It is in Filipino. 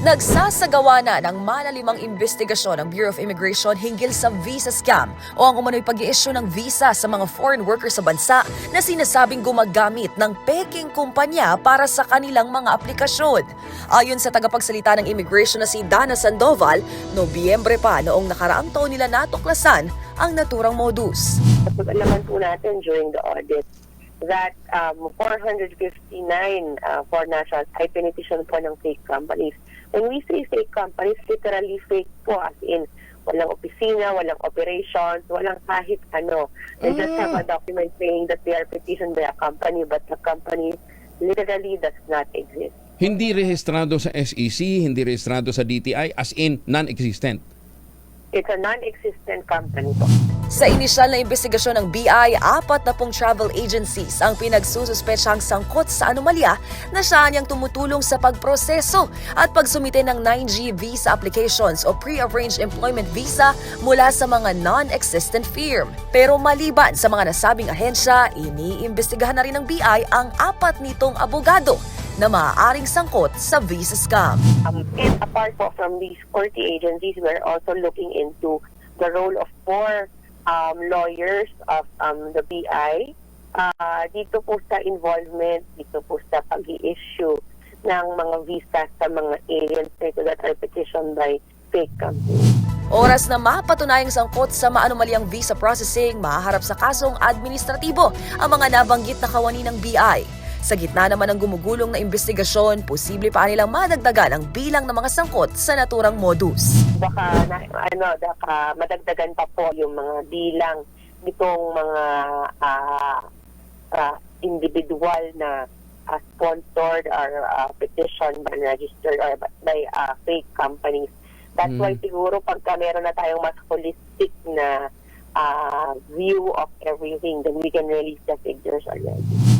Nagsasagawa na ng malalimang investigasyon ng Bureau of Immigration hinggil sa visa scam o ang umano'y pag issue ng visa sa mga foreign workers sa bansa na sinasabing gumagamit ng peking kumpanya para sa kanilang mga aplikasyon. Ayon sa tagapagsalita ng immigration na si Dana Sandoval, Nobyembre pa noong nakaraang taon nila natuklasan ang naturang modus. Pag-alaman po natin during the audit that um, 459 uh, foreign nationals ay pinetition po ng fake companies. When we say fake companies, literally fake po as in walang opisina, walang operations, walang kahit ano. They just have a document saying that they are petitioned by a company but the company literally does not exist. Hindi rehistrado sa SEC, hindi rehistrado sa DTI, as in non-existent. It's a non-existent company po. Sa inisyal na investigasyon ng BI, apat na pong travel agencies ang pinagsususpetsang sangkot sa anomalya na siya niyang tumutulong sa pagproseso at pagsumite ng 9G visa applications o pre-arranged employment visa mula sa mga non-existent firm. Pero maliban sa mga nasabing ahensya, iniimbestigahan na rin ng BI ang apat nitong abogado na maaaring sangkot sa visa scam. Um, and apart po from these 40 agencies, we're also looking into the role of four um, lawyers of um, the BI. Uh, dito po sa involvement, dito po sa pag issue ng mga visa sa mga aliens dito that are petitioned by fake companies. Oras na mapatunayang sangkot sa maanumalyang visa processing, mahaharap sa kasong administratibo ang mga nabanggit na kawani ng BI. Sa gitna naman ng gumugulong na investigasyon, posible pa nilang madagdagan ang bilang ng mga sangkot sa naturang modus. Baka, na, ano, baka madagdagan pa po yung mga bilang nitong mga ah, ah, individual na ah, sponsored or ah, petitioned by registered or by ah, fake companies. That's why siguro pagka meron na tayong mas holistic na ah, view of everything, then we can release the figures already.